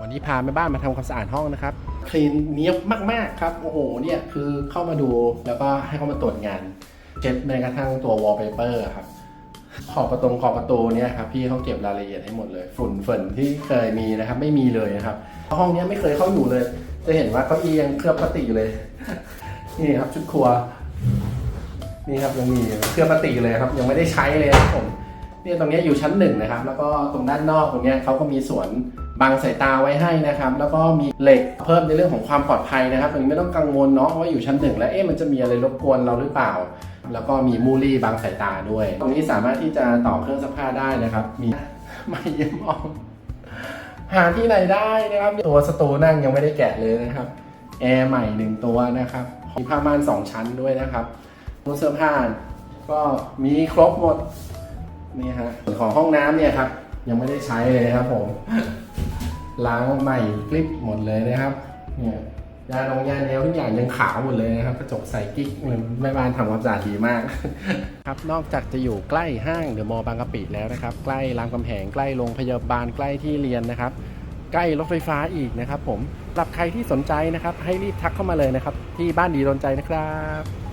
วันนี้พาแม่บ้านมาทำความสะอาดห้องนะครับ คลีนเนี้ยบมากๆครับ โอ้โห เนี่ยคือเข้ามาดูแล้วก็ให้เขามาตรวจงาน เช็ดแม้กระทั่งตัววอลเปเปอร์ครับ ขอบประตูขอบประตูเนี่ยครับพี่เขาเก็บรายละเอียดให้หมดเลย ฝุ่นฝนที่เคยมีนะครับ ไม่มีเลยนะครับ ห้องเนี้ยไม่เคยเข้าอยู่เลย จะเห็นว่าเก้าอี้ยังเคลือบพลาสติกอยู่เลย นี่ครับชุดครัว นี่ครับยังมีเครื่องพลาสติกอยู่เลยครับ ยังไม่ได้ใช้เลยครับผมเนี่ยตรงเนี้ยอยู่ชั้นหนึ่งนะครับ แล้วก็ตรงด้านนอกตรงเนี้ยเขาก็มีสวน บังสายตาไว้ให้นะครับ แล้วก็มีเหล็กเพิ่มในเรื่องของความปลอดภัยนะครับตรงนี้ไม่ต้องกังวลเนาะว่าอยู่ชั้นหนึ่งแล้วเอ๊ะมันจะมีอะไรรบกวนเราหรือเปล่า แล้วก็มีมูลี่บังสายตาด้วย ตรงนี้สามารถที่จะต่อเครื่องซักผ้าได้นะครับ มีไม่เยี่ยมออมหาที่ไหนได้นะครับ ตัวสตูนั่งยังไม่ได้แกะเลยนะครับแอร์ใหม่หนึ่งตัวนะครับมีผ้าม่านสองชั้นด้วยนะครับตู้เสื้อผ้าก็มีครบหมดนี่ฮะส่วนของห้องน้ำเนี่ยครับยังไม่ได้ใช้เลยนะครับผม ล้างใหม่คลิปหมดเลยนะครับเนี่ยยาลงยาแนวทุกอย่างยังขาวหมดเลยนะครับกระจกใสกิ๊กแม่บ้านทำความสะอาดดีมากครับนอกจากจะอยู่ใกล้ห้างเดอะมอลล์บางกะปิแล้วนะครับ ใกล้รามคำแหงใกล้โรงพยาบาลใกล้ที่เรียนนะครับ ใกล้รถไฟฟ้าอีกนะครับ ผมสำหรับใครที่สนใจนะครับ ให้รีบทักเข้ามาเลยนะครับ ที่บ้านดีโดนใจนะครับ